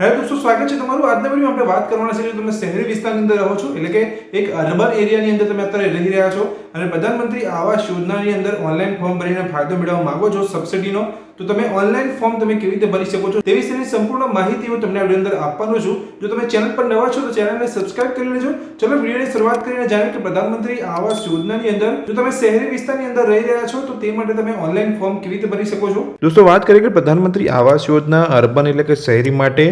Hello દોસ્તો, સ્વાગત છે તમારું આજના વીડિયો આપણે વાત કરવાના છે જો તમે શહેરી વિસ્તારની અંદર રહો છો. એટલે કે એક અર્બન એરિયાની અંદર તમે અત્યારે રહી રહ્યા છો. અને પ્રધાનમંત્રી આવાસ યોજનાની અંદર ઓનલાઈન ફોર્મ ભરીને ફાયદો મેળવવા માંગો છો, સબસિડીનો. તો તમે ઓનલાઈન ફોર્મ તમે કેવી રીતે ભરી શકો છો તે વિશેની સંપૂર્ણ માહિતી હું તમને આ વીડિયો અંદર આપવાનો છું. જો તમે ચેનલ પર નવા છો તો ચેનલને સબસ્ક્રાઇબ કરી લેજો. ચલો વિડીયોની શરૂઆત કરીને જાણીએ કે પ્રધાનમંત્રી આવાસ યોજનાની અંદર જો તમે શહેરી વિસ્તારની અંદર રહી રહ્યા છો તો તે માટે તમે ઓનલાઈન ફોર્મ કેવી રીતે ભરી શકો છો? દોસ્તો, વાત કરીએ કે પ્રધાનમંત્રી આવાસ યોજના અર્બન એટલે કે શહેરી માટે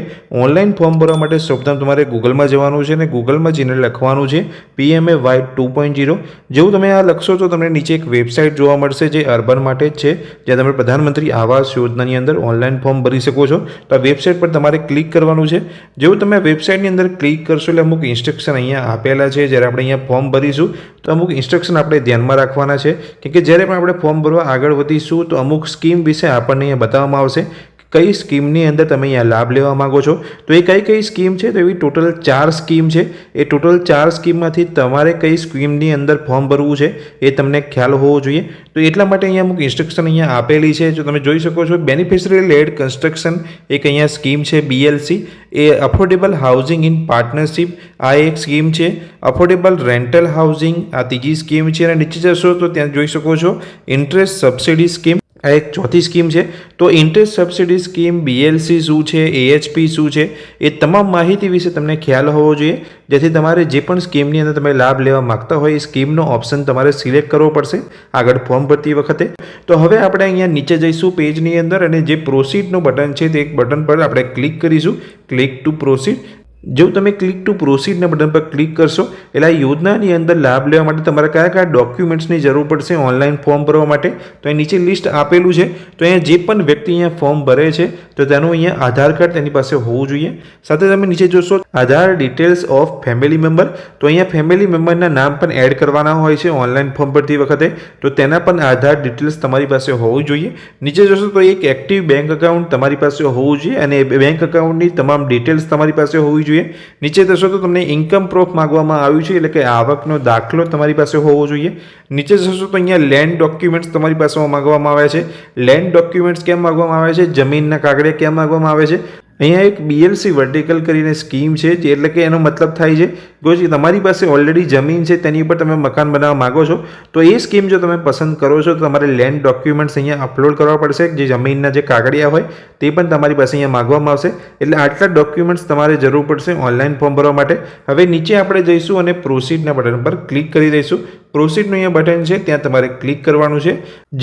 ઓનલાઈન ફોર્મ ભરવા માટે સૌપ્રથમ તમારે ગૂગલમાં જવાનું છે અને ગૂગલમાં જઈને લખવાનું છે PMA Y two point zero જેવું તમે આ લખશો તો તમને નીચે એક વેબસાઇટ જોવા મળશે જે અર્બન માટે જ છે, જ્યાં તમે પ્રધાનમંત્રી આવાસ યોજનાની અંદર ઓનલાઈન ફોર્મ ભરી શકો છો. તો આ વેબસાઇટ પર તમારે ક્લિક કરવાનું છે. જેવું તમે વેબસાઇટની અંદર ક્લિક કરશો એટલે અમુક ઇન્સ્ટ્રક્શન અહીંયા આપેલા છે. જ્યારે આપણે અહીંયા ફોર્મ ભરીશું, તો અમુક ઇન્સ્ટ્રક્શન આપણે ધ્યાનમાં રાખવાના છે. કેમ કે જ્યારે પણ આપણે ફોર્મ ભરવા આગળ વધીશું, તો અમુક સ્કીમ વિશે આપણને અહીંયા બતાવવામાં આવશે. કઈ સ્કીમની અંદર તમે અહીંયા લાભ લેવા માગો છો? તો એ કઈ કઈ સ્કીમ છે? તો એવી ટોટલ ચાર સ્કીમ છે. એ ટોટલ ચાર સ્કીમમાંથી તમારે કઈ સ્કીમની અંદર ફોર્મ ભરવું છે એ તમને ખ્યાલ હોવો જોઈએ. તો એટલા માટે અહીંયા અમુક ઇન્સ્ટ્રક્શન અહીંયા આપેલી છે. જો તમે જોઈ શકો છો બેનિફિશરી લેડ કન્સ્ટ્રક્શન એક અહીંયા સ્કીમ છે બીએલસી એ અફોર્ડેબલ હાઉસિંગ ઇન પાર્ટનરશિપ આ એક સ્કીમ છે. અફોર્ડેબલ રેન્ટલ હાઉસિંગ આ ત્રીજી સ્કીમ છે. અને નીચે જશો તો ત્યાં જોઈ શકો છો ઇન્ટરેસ્ટ સબસિડી સ્કીમ આ એક ચોથી સ્કીમ છે. તો ઇન્ટરેસ્ટ સબસિડી સ્કીમ બીએલસી શું છે એએચપી શું છે, એ તમામ માહિતી વિશે તમને ખ્યાલ હોવો જોઈએ. જેથી તમારે જે પણ સ્કીમની અંદર તમે લાભ લેવા માગતા હોય, એ સ્કીમનો ઓપ્શન તમારે સિલેક્ટ કરવો પડશે આગળ ફોર્મ ભરતી વખતે. તો હવે આપણે અહીંયા નીચે જઈશું પેજની અંદર અને જે પ્રોસીડનું બટન છે, તે એક બટન પર આપણે ક્લિક કરીશું. ક્લિક ટુ પ્રોસીડ જેવું તમે ક્લિક ટુ પ્રોસીડના બટન પર ક્લિક કરશો, એટલે આ યોજનાની અંદર લાભ લેવા માટે તમારે કયા કયા ડોક્યુમેન્ટ્સની જરૂર પડશે ઓનલાઈન ફોર્મ ભરવા માટે? તો એ નીચે લિસ્ટ આપેલું છે. તો અહીંયા જે પણ વ્યક્તિ અહીંયા ફોર્મ ભરે છે, તો તેનું અહીંયા આધાર કાર્ડ તેની પાસે હોવું જોઈએ. સાથે તમે નીચે જોશો Aadhaar details of family member તો અહીંયા ફેમિલી મેમ્બરના નામ પણ એડ કરવાના હોય છે ઓનલાઈન ફોર્મ ભરતી વખતે. તો તેના પણ આધાર ડિટેલ્સ તમારી પાસે હોવું જોઈએ. નીચે જોશો તો એક એક્ટિવ બેંક અકાઉન્ટ તમારી પાસે હોવું જોઈએ અને બેંક અકાઉન્ટની તમામ ડિટેલ્સ તમારી પાસે હોવી જોઈએ. જોઈએ. નીચે જશો તો તમને ઇન્કમ પ્રૂફ માંગવામાં આવ્યું છે, એટલે કે આવકનો દાખલો તમારી પાસે હોવો જોઈએ. નીચે જશો તો અહીંયા લેન્ડ ડોક્યુમેન્ટ્સ તમારી પાસે માંગવામાં આવે છે. લેન્ડ ડોક્યુમેન્ટ્સ કેમ માગવામાં આવે છે? જમીનના કાગળે કેમ માંગવામાં આવે છે? અહીંયા એક બીએલસી વર્ટિકલ કરીને સ્કીમ છે, જે એટલે કે એનો મતલબ થાય છે કે તમારી પાસે ઓલરેડી જમીન છે, તેની ઉપર તમે મકાન બનાવવા માગો છો, તો એ સ્કીમ જો તમે પસંદ કરો છો, તો તમારે લેન્ડ ડોક્યુમેન્ટ્સ અહીંયા અપલોડ કરવા પડશે, જે જમીનના જે કાગળિયા હોય, તે પણ તમારી પાસે અહીંયા માગવામાં આવશે, એટલે આટલા ડોક્યુમેન્ટ્સ તમારે જરૂર પડશે ઓનલાઈન ફોર્મ ભરવા માટે. હવે નીચે આપણે જઈશું અને પ્રોસીડના બટન પર ક્લિક કરી દઈશું. પ્રોસીડનું અહીંયા બટન છે, ત્યાં તમારે ક્લિક કરવાનું છે.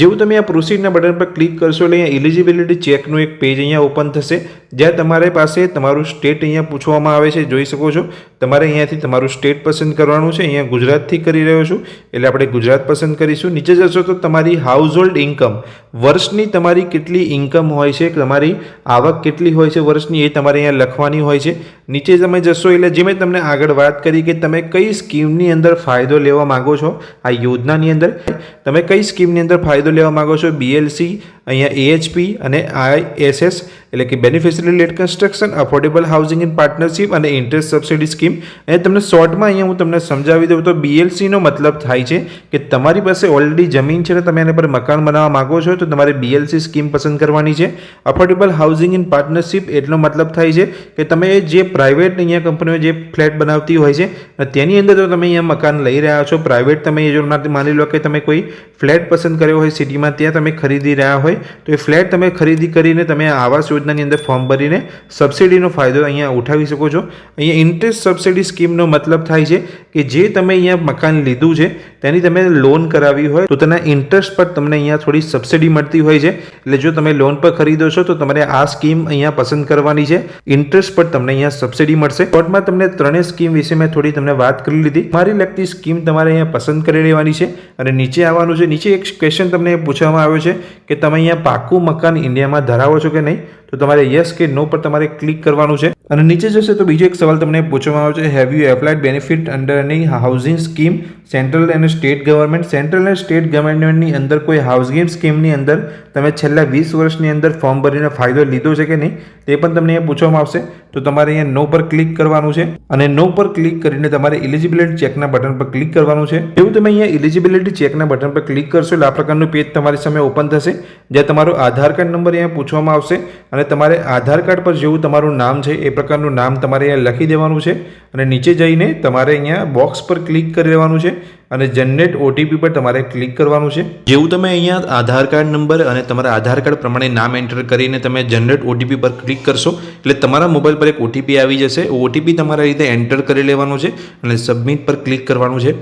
જેવું તમે આ પ્રોસીડના બટન પર ક્લિક કરશો એટલે અહીંયા એલિજિબિલિટી ચેકનું એક પેજ અહીંયા ઓપન થશે. જ્યાં તમારી પાસે તમારું સ્ટેટ અહીંયા પૂછવામાં આવે છે, જોઈ શકો છો. તમારે અહીંયાથી તમારું સ્ટેટ પસંદ કરવાનું છે, અહીંયા ગુજરાતથી કરી રહ્યો છું. એટલે આપણે ગુજરાત પસંદ કરીશું. નીચે જશો તો તમારી હાઉસ હોલ્ડ ઇન્કમ વર્ષની તમારી કેટલી ઇન્કમ હોય છે, તમારી આવક કેટલી હોય છે વર્ષની એ તમારે અહીંયા લખવાની હોય છે. નીચે તમે જશો એટલે જે મેં તમને આગળ વાત કરી કે તમે કઈ સ્કીમની અંદર ફાયદો લેવા માગો છો, આ યોજનાની અંદર તમે કઈ સ્કીમની અંદર ફાયદો લેવા માગો છો બીએલસી અહીંયા એએચપી અને આઈએસએસ એટલે કે beneficiary led construction affordable housing in partnership અને ઇન્ટરેસ્ટ સબસિડી સ્કીમ એ તમને શોર્ટમાં અહીંયા હું તમને સમજાવી દઉં તો બીએલસીનો મતલબ થાય છે કે તમારી પાસે ઓલરેડી જમીન છે તમે એના પર મકાન બનાવવા માગો છો તો તમારે બીએલસી સ્કીમ પસંદ કરવાની છે. અફોર્ડેબલ હાઉસિંગ ઇન પાર્ટનરશિપ એટલો મતલબ થાય છે કે તમે જે પ્રાઇવેટ અહીંયા કંપનીઓ જે ફ્લેટ બનાવતી હોય છે તેની અંદર જો તમે અહીંયા મકાન લઈ રહ્યા છો. પ્રાઇવેટ તમે જો માની લો કે તમે કોઈ ફ્લેટ પસંદ કર્યો હોય સિટીમાં ત્યાં તમે ખરીદી રહ્યા હોય, તો એ ફ્લેટ તમે ખરીદી કરીને તમે આવાસ યોજનાની અંદર ફોર્મ ભરીને સબસિડીનો ફાયદો અહીંયા ઉઠાવી શકો છો. અહીંયા ઇન્ટરેસ્ટ સબસિડી સ્કીમનો મતલબ થાય છે કે જે તમે અહીંયા મકાન લીધું છે, તેની તમે લોન કરાવી હોય તો તેના ઇન્ટરેસ્ટ પર તમને અહીંયા થોડી સબસિડી મળતી હોય છે. એટલે જો તમે લોન પર ખરીદો છો તો તમારે આ સ્કીમ અહીંયા પસંદ કરવાની છે. ઇન્ટરેસ્ટ પર તમને અહીંયા સબસિડી મળશે. શોર્ટમાં તમને ત્રણેય સ્કીમ વિશે મેં થોડી તમને વાત કરી લીધી. મારી લગતી સ્કીમ તમારે અહીંયા પસંદ કરી લેવાની છે અને નીચે આવવાનું છે. નીચે એક ક્વેશ્ચન તમને પૂછવામાં આવ્યો છે કે તમે અહીંયા પાકું મકાન ઇન્ડિયામાં ધરાવો છો કે નહીં? તો તમારે યસ કે નો પર તમારે ક્લિક કરવાનું છે. અને નીચે જશે તો બીજો એક સવાલ તમને પૂછવામાં આવે છે. Have you applied benefit under any housing scheme central અને સ્ટેટ ગવર્મેન્ટ સેન્ટ્રલ અને સ્ટેટ ગવર્મેન્ટની અંદર કોઈ હાઉસિંગ સ્કીમની અંદર તમે છેલ્લા વીસ વર્ષની અંદર ફોર્મ ભરીને ફાયદો લીધો છે કે નહીં, તે પણ તમને અહીંયા પૂછવામાં આવશે. તો તમારે અહીંયા નો પર ક્લિક કરવાનું છે. અને નો પર ક્લિક કરીને તમારે ઇલિજિબિલિટી ચેકના બટન પર ક્લિક કરવાનું છે. એવું તમે અહીંયા ઇલિજિબિલિટી ચેકના બટન પર ક્લિક કરશો એટલે આ પ્રકારનું પેજ તમારી સામે ઓપન થશે. જ્યાં તમારો આધાર કાર્ડ નંબર અહીંયા પૂછવામાં આવશે. અને તમારે આધાર કાર્ડ પર જેવું તમારું નામ છે એ પ્રકારનું નામ તમારે અહીંયા લખી દેવાનું છે. અને નીચે જઈને તમારે અહીંયા બોક્સ પર ક્લિક કરી લેવાનું છે અને જનરેટ ઓટીપી પર તમારે ક્લિક કરવાનું છે. જેવું તમે અહીંયા આધાર કાર્ડ નંબર અને તમારા આધાર કાર્ડ પ્રમાણે નામ એન્ટર કરીને તમે જનરેટ ઓટીપી પર ક્લિક કરશો, એટલે તમારા મોબાઈલ પર એક ઓટીપી આવી જશે. ઓટીપી તમારા રીતે એન્ટર કરી લેવાનો છે અને સબમિટ પર ક્લિક કરવાનું છે.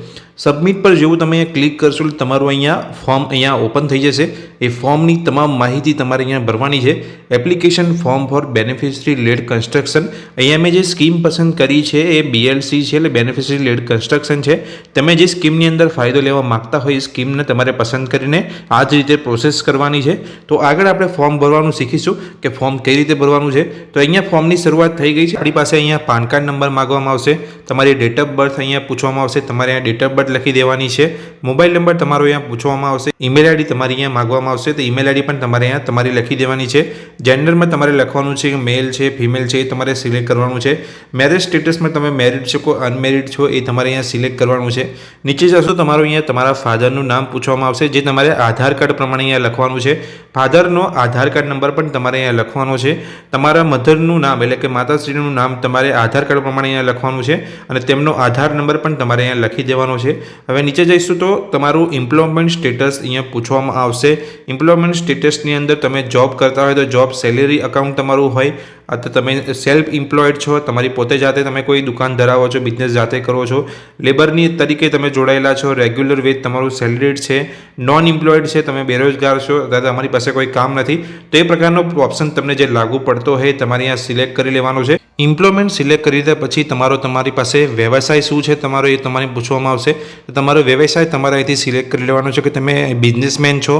સબમિટ પર જેવું તમે અહીંયા ક્લિક કરશો, એટલે તમારું અહીંયા ફોર્મ અહીંયા ઓપન થઈ જશે. એ ફોર્મની તમામ માહિતી તમારે અહીંયા ભરવાની છે. Application form for beneficiary led construction અહીંયા મેં જે સ્કીમ પસંદ કરી છે, એ બીએલસી છે એટલે બેનિફિશરી લેડ કન્સ્ટ્રક્શન છે. તમે જે સ્કીમની અંદર ફાયદો લેવા માગતા હોય એ સ્કીમને તમારે પસંદ કરીને આ જ રીતે પ્રોસેસ કરવાની છે. તો આગળ આપણે ફોર્મ ભરવાનું શીખીશું કે ફોર્મ કઈ રીતે ભરવાનું છે. તો અહીંયા ફોર્મની શરૂઆત થઈ ગઈ છે. આપણી પાસે અહીંયા પાન કાર્ડ નંબર માગવામાં આવશે. તમારી ડેટ ઓફ બર્થ અહીંયા પૂછવામાં આવશે. તમારે અહીંયા ડેટ ઓફ બર્થ લખી દેવાની છે. મોબાઈલ નંબર તમારો અહીંયા પૂછવામાં આવશે. ઈમેલ આઈડી તમારી અહીંયા માગવામાં આવશે. તો ઈમેલ આઈડી પણ તમારે અહીંયા તમારી લખી દેવાની છે. જેન્ડરમાં તમારે લખવાનું છે કે મેલ છે ફિમેલ છે એ તમારે સિલેક્ટ કરવાનું છે. મેરેજ સ્ટેટસમાં તમે મેરિડ છો કે અનમેરિડ છો એ તમારે અહીંયા સિલેક્ટ કરવાનું છે. નીચે જશો, તમારું અહીંયા તમારા ફાધરનું નામ પૂછવામાં આવશે, જે તમારે આધાર કાર્ડ પ્રમાણે અહીંયા લખવાનું છે. ફાધરનો આધાર કાર્ડ નંબર પણ તમારે અહીંયા લખવાનો છે. તમારા મધરનું નામ એટલે કે માતાશ્રીનું નામ તમારે આધાર કાર્ડ પ્રમાણે અહીંયા લખવાનું છે અને તેમનો આધાર નંબર પણ તમારે અહીંયા લખી દેવાનો છે. હવે નીચે જઈશું તો તમારું એમ્પ્લોયમેન્ટ સ્ટેટસ અહીંયા પૂછવામાં આવશે. એમ્પ્લોયમેન્ટ સ્ટેટસની અંદર તમે જોબ કરતા હોય તો જોબ સેલેરી અકાઉન્ટ તમારું હોય અથવા તમે સેલ્ફ એમ્પ્લોયડ છો, તમારી પોતે જાતે તમે કોઈ દુકાન ધરાવો છો બિઝનેસ જાતે કરો છો લેબરની તરીકે તમે જોડાયેલા છો રેગ્યુલર વેજ તમારું સેલરીડ છે નોન એમ્પ્લોયડ છે, તમે બેરોજગાર છો અથવા તમારી પાસે કોઈ કામ નથી, તો એ પ્રકારનો ઓપ્શન તમને જે લાગુ પડતો હોય, તમારે અહીંયા સિલેક્ટ કરી લેવાનો છે. ઇમ્પ્લોયમેન્ટ સિલેક્ટ કરી દીધા, પછી તમારો તમારી પાસે વ્યવસાય શું છે તમારો એ તમારે પૂછવામાં આવશે. તમારો વ્યવસાય તમારે અહીંથી સિલેક્ટ કરી લેવાનો છે કે તમે બિઝનેસમેન છો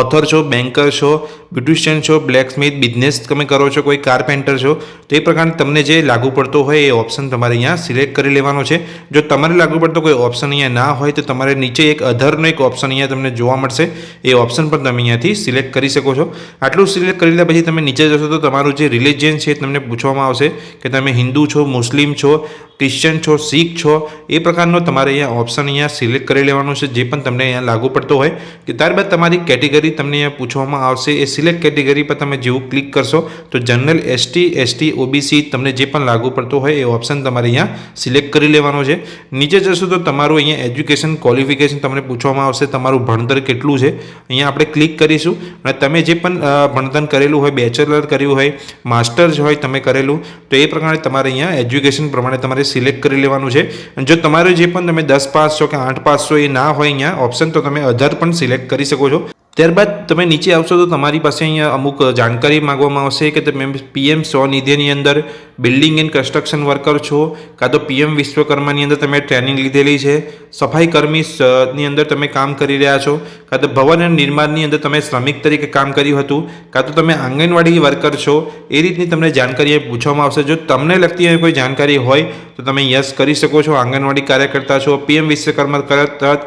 ઓથર છો બેન્કર છો બ્યુટિશિયન છો બ્લેકસ્મિથ બિઝનેસ તમે કરો છો, કોઈ કારપેન્ટર છો, તો એ પ્રકારે તમને જે લાગુ પડતો હોય એ ઓપ્શન તમારે અહીંયા સિલેક્ટ કરી લેવાનો છે. જો તમારે લાગુ પડતો કોઈ ઓપ્શન અહીંયા ના હોય, તો તમારે નીચે એક અધરનો એક ઓપ્શન અહીંયા તમને જોવા મળશે. એ ઓપ્શન પણ તમે અહીંયાથી સિલેક્ટ કરી શકો છો. આટલું સિલેક્ટ કરી લીધા પછી તમે નીચે જશો તો તમારું જે રિલિજિયન છે તમને પૂછવામાં આવશે કે તમે હિન્દુ છો, મુસ્લિમ છો ક્રિશ્ચન છો, શીખ છો, એ પ્રકારનો તમારે અહીંયા ઓપ્શન અહીંયા સિલેક્ટ કરી લેવાનું છે, જે પણ તમને અહીંયા લાગુ પડતો હોય. કે ત્યારબાદ તમારી કેટેગરી તમને અહીંયા પૂછવામાં આવશે. એ સિલેક્ટ કેટેગરી પર તમે જેવું ક્લિક કરશો, તો જનરલ એસટી એસટી ઓબીસી તમને જે પણ લાગુ પડતો હોય, એ ઓપ્શન તમારે અહીંયા સિલેક્ટ કરી લેવાનો છે. નીચે જશો તો તમારું અહીંયા એજ્યુકેશન ક્વોલિફિકેશન તમને પૂછવામાં આવશે, તમારું ભણતર કેટલું છે. અહીંયા આપણે ક્લિક કરીશું. અને તમે જે પણ ભણતર કરેલું હોય બેચલર કર્યું હોય માસ્ટર હોય તમે કરેલું, તો એ પ્રમાણે તમારે અહીંયા એજ્યુકેશન પ્રમાણે તમારે સિલેક્ટ કરી લેવાનું છે. અને જો તમારે જે પણ તમે દસ પાસ છો કે આઠ પાસ છો એ ના હોય અહીંયા ઓપ્શન તો તમે અધર પણ સિલેક્ટ કરી શકો છો. ત્યારબાદ તમે નીચે આવશો તો તમારી પાસે અહીંયા અમુક જાણકારી માંગવામાં આવશે કે તમે પીએમ સ્વનિધિની અંદર બિલ્ડિંગ એન્ડ કન્સ્ટ્રક્શન વર્કર છો, કાં તો પીએમ વિશ્વકર્માની અંદર તમે ટ્રેનિંગ લીધેલી છે, સફાઈ કર્મી અંદર તમે કામ કરી રહ્યા છો, કાં તો ભવન અને નિર્માણની અંદર તમે શ્રમિક તરીકે કામ કર્યું હતું, કાં તો તમે આંગણવાડી વર્કર છો, એ રીતની તમને જાણકારી પૂછવામાં આવશે. જો તમને લગતી કોઈ જાણકારી હોય, તો તમે યસ કરી શકો છો. આંગણવાડી કાર્યકર્તા છો, પીએમ વિશ્વકર્મા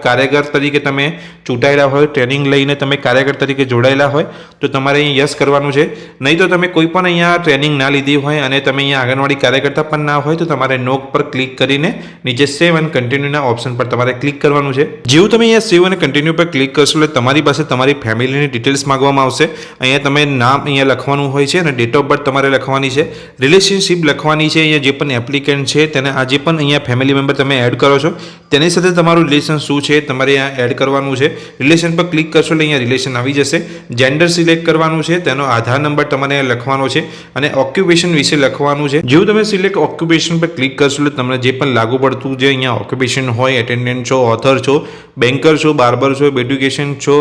કાર્યકર તરીકે તમે ચૂંટાયેલા હોય, ટ્રેનિંગ લઈને તમે કાર્યકર તરીકે જોડાયેલા હોય, તો તમારે અહીં યસ કરવાનું છે. નહીં તો તમે કોઈ પણ અહીંયા ટ્રેનિંગ ના લીધી હોય અને તમે અહીંયા આંગણવાડી કાર્યકર્તા પણ ના હોય, તો તમારે નોક પર ક્લિક કરીને નીચે સેવ અને કન્ટિન્યુના ઓપ્શન પર તમારે ક્લિક કરવાનું છે. જેવું તમે અહીંયા સેવ અને કન્ટિન્યુ પર ક્લિક કરશો, એટલે તમારી પાસે તમારી ફેમિલીની ડિટેલ્સ માંગવામાં આવશે. અહીંયા તમે નામ અહીંયા લખવાનું હોય છે અને ડેટ ઓફ બર્થ તમારે લખવાની છે. રિલેશનશિપ લખવાની છે, અહીંયા જે પણ એપ્લિકન્ટ છે, તેને આ જે પણ અહીંયા ફેમિલી મેમ્બર તમે એડ કરો છો, તેની સાથે તમારું રિલેશન શું છે, તમારે અહીંયા એડ કરવાનું છે. રિલેશન પર ક્લિક કરશો, એટલે અહીંયા રિલેશન આવી જશે. જેન્ડર સિલેક્ટ કરવાનું છે, તેનો આધાર નંબર તમારે લખવાનો છે અને ઓક્યુપેશન વિશે લખવાનું છે. જેવું તમે સિલેક્ટ ઓક્યુપેશન પર ક્લિક કરશો, એટલે તમને જે પણ લાગુ પડતું જે અહીંયા ઓક્યુપેશન હોય એટેન્ડન્ટ છો ઓથર છો બેન્કર છો બાર્બર છો એડ્યુકેશન છો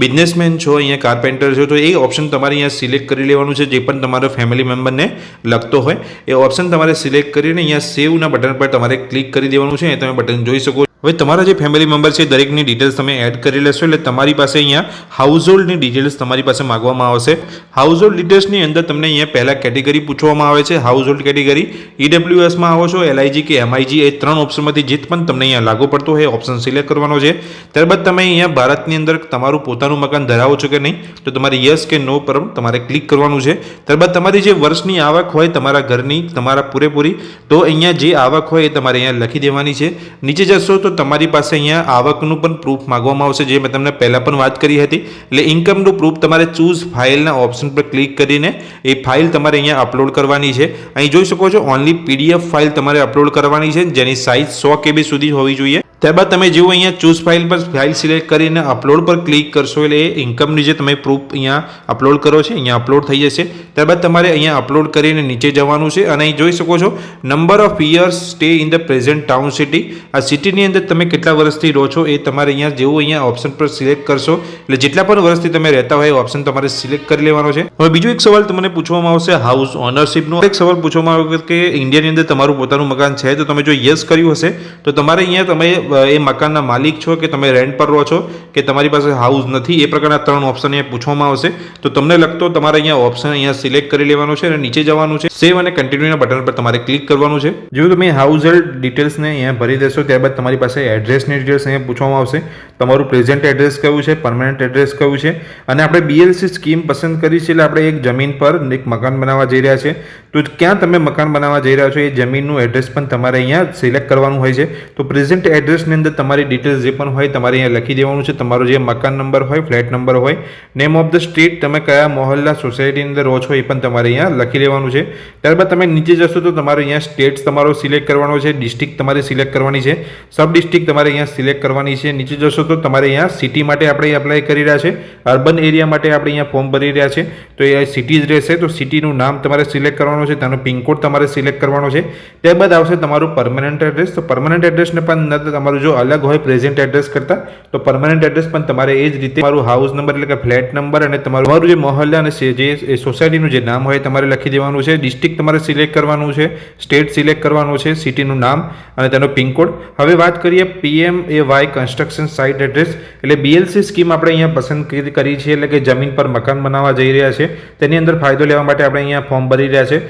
બિઝનેસમેન છો, અહીંયા કાર્પેન્ટર છો, તો એ ઓપ્શન તમારે અહીંયા સિલેક્ટ કરી લેવાનું છે, જે પણ તમારો ફેમિલી મેમ્બરને લગતો હોય. એ ઓપ્શન તમારે સિલેક્ટ કરીને અહીંયા સેવના બટન પર તમારે ક્લિક કરી દેવાનું છે, અહીંયા તમે બટન જોઈ શકો. હવે તમારા જે ફેમિલી મેમ્બર છે, દરેકની ડિટેલ્સ તમે એડ કરી લેશો, એટલે તમારી પાસે અહીંયા હાઉસ હોલ્ડની ડિટેલ્સ તમારી પાસે માગવામાં આવશે. હાઉસ હોલ્ડ ડિટેલ્સની અંદર તમને અહીંયા પહેલાં કેટેગરી પૂછવામાં આવે છે હાઉસ હોલ્ડ કેટેગરી ઈડબ્લ્યુએસમાં આવો છો એલઆઈજી કે એમઆઈજી એ ત્રણ ઓપ્શનમાંથી જે પણ તમને અહીંયા લાગુ પડતો હોય ઓપ્શન સિલેક્ટ કરવાનો છે. ત્યારબાદ તમે અહીંયા ભારતની અંદર તમારું પોતાનું મકાન ધરાવો છો કે નહીં, તો તમારે યસ કે નો પર તમારે ક્લિક કરવાનું છે. ત્યારબાદ તમારી જે વર્ષની આવક હોય તમારા ઘરની, તમારા પૂરેપૂરી, તો અહીંયા જે આવક હોય એ તમારે અહીંયા લખી દેવાની છે. નીચે જશો તો તમારી પાસે અહીંયા આવકનું પણ પ્રૂફ માગવામાં આવશે, જે મેં તમને પહેલાં પણ વાત કરી હતી. એટલે ઇન્કમનું પ્રૂફ તમારે ચૂઝ ફાઇલના ઓપ્શન પર ક્લિક કરીને એ ફાઇલ તમારે અહીંયા અપલોડ કરવાની છે. અહીં જોઈ શકો છો ઓનલી પીડીએફ ફાઇલ તમારે અપલોડ કરવાની છે, જેની સાઇઝ સો કેબી સુધી હોવી જોઈએ. ત્યારબાદ તમે જેવું અહીંયા ચૂઝ ફાઇલ પર ફાઇલ સિલેક્ટ કરીને અપલોડ પર ક્લિક કરશો એટલે એ ઇન્કમની જે તમે પ્રૂફ અહીંયા અપલોડ કરો છો, અહીંયા અપલોડ થઈ જશે. ત્યારબાદ તમારે અહીંયા અપલોડ કરીને નીચે જવાનું છે અને અહીં જોઈ શકો છો number of years stay in the present town city આ સિટીની અંદર તમે કેટલા વર્ષથી રહો છો એ તમારે અહીંયા જેવું અહીંયા ઓપ્શન પર સિલેક્ટ કરશો. એટલે જેટલા પણ વર્ષથી તમે રહેતા હોય એ ઓપ્શન તમારે સિલેક્ટ કરી લેવાનો છે. હવે બીજો એક સવાલ તમને પૂછવામાં આવશે હાઉસ ઓનરશિપનો એક સવાલ પૂછવામાં આવ્યો કે ઇન્ડિયાની અંદર તમારું પોતાનું મકાન છે તો તમે જો યસ કર્યું હશે, તો તમારે અહીંયા તમે એ મકાનના માલિક છો કે તમે રેન્ટ પર રહો છો કે તમારી પાસે હાઉસ નથી? એ પ્રકારના ત્રણ ઓપ્શન અહીંયા પૂછવામાં આવશે. તો તમને લગતો તમારે અહીંયા ઓપ્શન અહીંયા સિલેક્ટ કરી લેવાનો છે અને નીચે જવાનું છે. સેવ અને કન્ટિન્યુના બટન પર તમારે ક્લિક કરવાનું છે. જો તમે હાઉસ ડિટેલ્સને અહીંયા ભરી દેશો, ત્યારબાદ તમારી પાસે એડ્રેસની ડિટેલ્સ અહીંયા પૂછવામાં આવશે. તમારું પ્રેઝન્ટ એડ્રેસ કયું છે પરમાનન્ટ એડ્રેસ કયું છે? અને આપણે બીએલસી સ્કીમ પસંદ કરી છે એટલે આપણે એક જમીન પર એક મકાન બનાવવા જઈ રહ્યા છે તો ક્યાં તમે મકાન બનાવવા જઈ રહ્યા છો? એ જમીનનું એડ્રેસ પણ તમારે અહીંયા સિલેક્ટ કરવાનું હોય છે. તો પ્રેઝન્ટ એડ્રેસની અંદર તમારી ડિટેલ્સ જે પણ હોય તમારે અહીંયા લખી દેવાનું છે. તમારો જે મકાન નંબર હોય ફ્લેટ નંબર હોય નેમ ઓફ ધ સ્ટ્રીટ તમે કયા મોહલ્લા સોસાયટીની અંદર રહો છો એ પણ તમારે અહીંયા લખી દેવાનું છે. ત્યારબાદ તમે નીચે જશો તો તમારે અહીંયા સ્ટેટ્સ તમારો સિલેક્ટ કરવાનો છે. ડિસ્ટ્રિક્ટ તમારે સિલેક્ટ કરવાની છે. સબ ડિસ્ટ્રિક્ટ તમારે અહીંયા સિલેક્ટ કરવાની છે. નીચે જશો તો તમારે અહીંયા સિટી માટે આપણે એપ્લાય કરી રહ્યા છે. અર્બન એરિયા માટે આપણે અહીંયા ફોર્મ ભરી રહ્યા છે. તો એ સિટી જ રહેશે. તો સિટીનું નામ તમારે સિલેક્ટ કરવાનું છે, તેનો પિનકોડ તમારે સિલેક્ટ કરવાનો છે. ત્યારબાદ આવશે તમારું પરમનન્ટ એડ્રેસ તો પરમનન્ટ એડ્રેસને પણ તમારું જો અલગ હોય પ્રેઝન્ટ એડ્રેસ કરતાં, તો પરમનન્ટ એડ્રેસ પણ તમારે એ જ રીતે તમારું હાઉસ નંબર એટલે કે ફ્લેટ નંબર અને તમારું જે મહોલ્લા અને જે સોસાયટીનું જે નામ હોય તમારે લખી દેવાનું છે. ડિસ્ટ્રિક્ટ તમારે સિલેક્ટ કરવાનું છે સ્ટેટ સિલેક્ટ કરવાનું છે સિટીનું નામ અને તેનો પિનકોડ હવે વાત કરીએ PM A Y construction site address એટલે બીએલસી સ્કીમ આપણે અહીંયા પસંદ કરી- કરી છે, એટલે કે જમીન પર મકાન બનાવવા જઈ રહ્યા છે. તેની અંદર ફાયદો લેવા માટે આપણે અહીંયા ફોર્મ ભરી રહ્યા છે.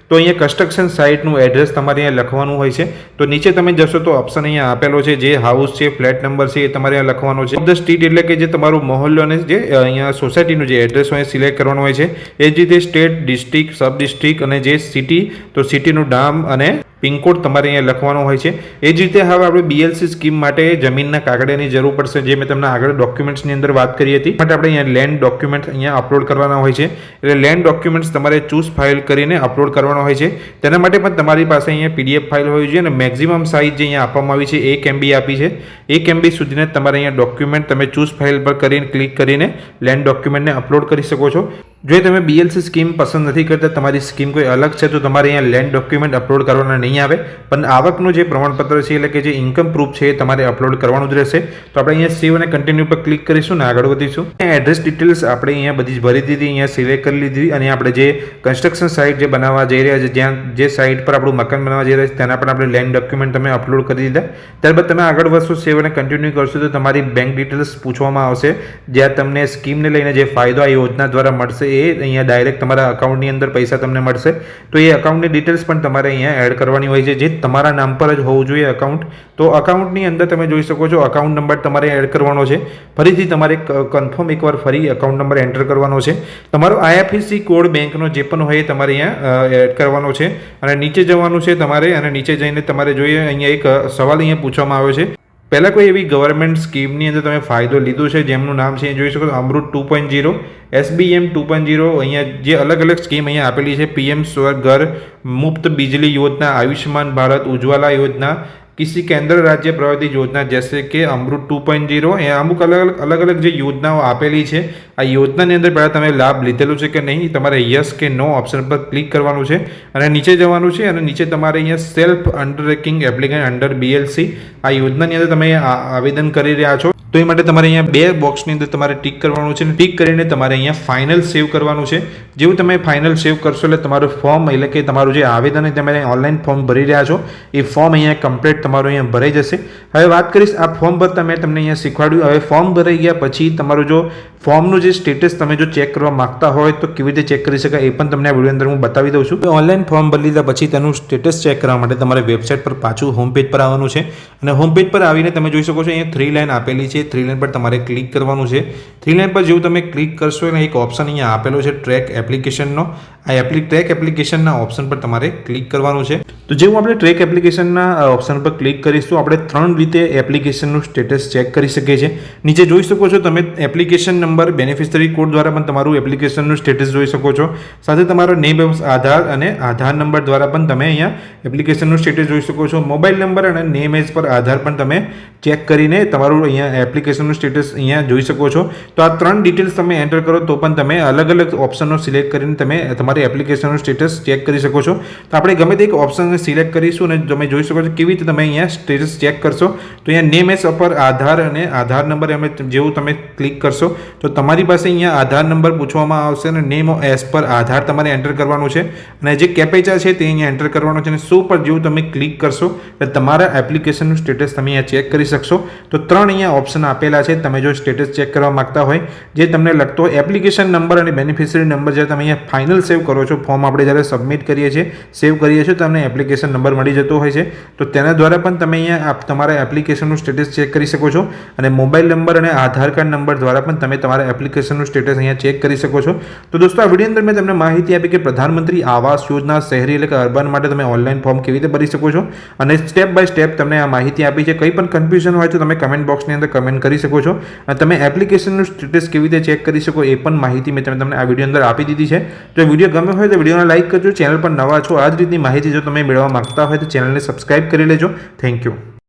તો અહીંયા કન્સ્ટ્રક્શન સાઇટનું એડ્રેસ તમારે અહીંયા લખવાનું હોય છે. તો નીચે તમે જશો તો ઓપ્શન અહીંયા આપેલો છે જે હાઉસ છે ફ્લેટ નંબર છે એ તમારે અહીંયા લખવાનો છે. ધ સ્ટ્રીટ એટલે કે જે તમારું મહોલ્લો અને જે અહીંયા સોસાયટીનું જે એડ્રેસ હોય સિલેક્ટ કરવાનું હોય છે. એ જ રીતે સ્ટેટ ડિસ્ટ્રિક્ટ સબ ડિસ્ટ્રિક્ટ અને જે સિટી તો સિટીનું નામ અને પિનકોડ તમારે અહીંયા લખવાનો હોય છે. એ જ રીતે હવે આપણે બીએલસી સ્કીમ માટે જમીનના કાગળિયાની જરૂર પડશે, જે મેં તમને આગળ ડોક્યુમેન્ટ્સની અંદર વાત કરી હતી. માટે આપણે અહીંયા લેન્ડ ડોક્યુમેન્ટ અહીંયા અપલોડ કરવાના હોય છે. એટલે લેન્ડ ડોક્યુમેન્ટ્સ તમારે ચૂઝ ફાઇલ કરીને અપલોડ કરવાનો હોય છે. તેના માટે પણ તમારી પાસે અહીંયા પીડીએફ ફાઇલ હોવી જોઈએ અને મેક્સિમમ સાઇઝ જે અહીંયા આપવામાં આવી છે, એક એમબી આપી છે. એક એમબી સુધીને તમારે અહીંયા ડોક્યુમેન્ટ તમે ચૂઝ ફાઇલ પર કરીને ક્લિક કરીને લેન્ડ ડોક્યુમેન્ટને અપલોડ કરી શકો છો. જો તમે બીએલસી સ્કીમ પસંદ નથી કરતા, તમારી સ્કીમ કોઈ અલગ છે, તો તમારે અહીંયા લેન્ડ ડોક્યુમેન્ટ અપલોડ કરવાના નહીં આવે. પણ આવકનું જે પ્રમાણપત્ર છે, એટલે કે જે ઇન્કમ પ્રૂફ છે, એ તમારે અપલોડ કરવાનું જ રહેશે. તો આપણે અહીંયા સેવ અને કન્ટિન્યુ પર ક્લિક કરીશું ને આગળ વધીશું. એડ્રેસ ડિટેલ્સ આપણે અહીંયા બધી ભરી દીધી, અહીંયા સિલેક્ટ કરી લીધી. અને આપણે જે કન્સ્ટ્રક્શન સાઇટ જે બનાવવા જઈ રહ્યા છે, જ્યાં જે સાઇટ પર આપણું મકાન બનાવવા જઈ રહ્યા છે, તેના પણ આપણે લેન્ડ ડોક્યુમેન્ટ તમે અપલોડ કરી દીધા. ત્યારબાદ તમે આગળ વધશો સેવ અને કન્ટિન્યુ કરશો, તો તમારી બેંક ડિટેલ્સ પૂછવામાં આવશે. જ્યાં તમને સ્કીમને લઈને જે ફાયદો આ યોજના દ્વારા મળશે એ અહીંયા ડાયરેક્ટ તમારા અકાઉન્ટની અંદર પૈસા તમને મળશે. તો એ અકાઉન્ટની ડિટેલ્સ પણ તમારે અહીંયા એડ કરવાની હોય છે. જે તમારા નામ પર જ હોવું જોઈએ અકાઉન્ટ તો અકાઉન્ટની અંદર તમે જોઈ શકો છો અકાઉન્ટ નંબર તમારે એડ કરવાનો છે. ફરીથી તમારે કન્ફર્મ એકવાર ફરી અકાઉન્ટ નંબર એન્ટર કરવાનો છે. તમારો આઈએફએસસી કોડ બેંકનો જે પણ હોય એ તમારે અહીંયા એડ કરવાનો છે. અને નીચે જવાનું છે તમારે અને નીચે જઈને તમારે જોઈએ, અહીંયા એક સવાલ અહીંયા પૂછવામાં આવ્યો છે. પહેલાં કોઈ એવી ગવર્મેન્ટ સ્કીમની અંદર તમે ફાયદો લીધો છે, જેમનું નામ છે, એ જોઈ શકો છો, Amrut two point zero SBM two point zero અહીંયા જે અલગ અલગ સ્કીમ અહીંયા આપેલી છે પીએમ સ્વઘર મુફ્ત બિજલી યોજના, આયુષ્યમાન ભારત ઉજ્જવલા યોજના किसी केंद्र राज्य प्रवृत्ति योजना जैसे કે અમૃત ટુ પોઈન્ટ જીરો એ અમુક અલગ અલગ અલગ અલગ જે યોજનાઓ આપેલી છે આ યોજનાની અંદર પહેલાં તમે લાભ લીધેલો છે કે નહીં તમારે યસ કે નો ઓપ્શન પર ક્લિક કરવાનું છે અને નીચે જવાનું છે અને નીચે તમારે અહીંયા self undertaking applicant under BLC આ યોજનાની અંદર તમે આ- આવેદન કરી રહ્યા છો તો એ માટે તમારે અહીંયા બે બોક્સની અંદર તમારે ટીક કરવાનું છે અને ટીક કરીને તમારે અહીંયા ફાઇનલ સેવ કરવાનું છે. જેવું તમે ફાઇનલ સેવ કરશો એટલે તમારું ફોર્મ એટલે કે તમારું જે આવેદન તમે ઓનલાઈન ફોર્મ ભરી રહ્યા છો. એ ફોર્મ અહીંયા કમ્પ્લીટ તમારું અહીંયા ભરાઈ જશે. હવે વાત કરીશ આ ફોર્મ ભરતા મેં તમને અહીંયા શીખવાડ્યું. હવે ફોર્મ ભરાઈ ગયા પછી તમારું જો ફોર્મનું જે સ્ટેટસ તમે જો ચેક કરવા માગતા હોય તો કેવી રીતે ચેક કરી શકાય એ પણ તમને આ વીડિયો અંદર હું બતાવી દઉં છું. ઓનલાઈન ફોર્મ ભરી લીધા પછી તેનું સ્ટેટસ ચેક કરવા માટે તમારે વેબસાઇટ પર પાછું હોમ પેજ પર આવવાનું છે. અને હોમ પેજ પર આવીને તમે જોઈ શકો છો, અહીંયા થ્રી લાઇન આપેલી છે. થ્રી લાઇન પર તમારે ક્લિક કરવાનું છે. થ્રી લાઇન પર જેવું તમે ક્લિક કરશો એટલે એક ઓપ્શન અહીંયા આપેલો છે ટ્રેક એપ્લિકેશનનો આ એપ્લિક ટ્રેક એપ્લિકેશનના ઓપ્શન પર તમારે ક્લિક કરવાનું છે. તો જેવું આપણે ટ્રેક એપ્લિકેશનના ઓપ્શન પર ક્લિક કરીશું આપણે ત્રણ રીતે એપ્લિકેશનનું સ્ટેટસ ચેક કરી શકીએ છીએ. નીચે જોઈ શકો છો તમે એપ્લિકેશન નંબર બેનિફિશરી કોડ દ્વારા પણ તમારું એપ્લિકેશનનું સ્ટેટસ જોઈ શકો છો. સાથે તમારો નેમ આધાર અને આધાર નંબર દ્વારા પણ તમે અહીંયા એપ્લિકેશનનું સ્ટેટસ જોઈ શકો છો. મોબાઈલ નંબર અને નેમ એજ પર આધાર પણ તમે ચેક કરીને તમારું અહીંયા એપ્લિકેશનનું સ્ટેટસ અહીંયા જોઈ શકો છો. તો આ ત્રણ ડિટેલ્સ તમે એન્ટર કરો તો પણ તમે અલગ અલગ ઓપ્શનો સિલેક્ટ કરીને તમે તમારી એપ્લિકેશનનું સ્ટેટસ ચેક કરી શકો છો. તો આપણે ગમે તે એક ઓપ્શનને સિલેક્ટ કરીશું અને તમે જોઈ શકો છો કેવી રીતે તમે અહીંયા સ્ટેટસ ચેક કરશો. તો અહીંયા નેમ એસ પર આધાર અને આધાર નંબર એમ જેવું તમે ક્લિક કરશો, તો તમારી પાસે અહીંયા આધાર નંબર પૂછવામાં આવશે અને નેમ એસ પર આધાર તમારે એન્ટર કરવાનું છે. અને જે કેપેચા છે તે અહીંયા એન્ટર કરવાનો છે અને સો પર જેવું તમે ક્લિક કરશો, એટલે તમારા એપ્લિકેશનનું સ્ટેટસ તમે અહીંયા ચેક કરી શકશો. તો ત્રણ અહીંયા ઓપ્શન આપેલા છે, તમે જો સ્ટેટસ ચેક કરવા માગતા હોય, જે તમને લગતો એપ્લિકેશન નંબર અને બેનિફિશરી નંબર જ્યારે તમે અહીંયા ફાઇનલ સેવ કરો છો ફોર્મ આપણે જ્યારે સબમિટ કરીએ છીએ, સેવ કરીએ છીએ તમને એપ્લિકેશન નંબર મળી જતો હોય છે. તો તેના દ્વારા પણ તમે અહીંયા તમારા એપ્લિકેશનનું સ્ટેટસ ચેક કરી શકો છો અને મોબાઈલ નંબર અને આધાર કાર્ડ નંબર દ્વારા પણ તમે તમારા એપ્લિકેશનનું સ્ટેટસ અહીંયા ચેક કરી શકો છો. તો દોસ્તો, આ વીડિયો અંદર મેં તમને માહિતી આપી કે પ્રધાનમંત્રી આવાસ યોજના, શહેરી એટલે કે અર્બન માટે તમે ઓનલાઈન ફોર્મ કેવી રીતે ભરી શકો છો? અને સ્ટેપ બાય સ્ટેપ તમને આ માહિતી આપી છે. કંઈ પણ કન્ફ્યુઝન હોય તો તમે કમેન્ટ બોક્સની અંદર કમેન્ટ કરી શકો છો. અને તમે એપ્લિકેશનનું સ્ટેટસ કેવી રીતે ચેક કરી શકો એ પણ માહિતી મેં તમે તમને આ વીડિયો અંદર આપી દીધી છે. તો વીડિયો ગમે હોય તો વિડીયોને લાઇક કરજો, ચેનલ પર નવા છો આ જ રીતની માહિતી જો તમે મેળવવા માંગતા હોય તો ચેનલને સબસ્ક્રાઇબ કરી લેજો. Thank you.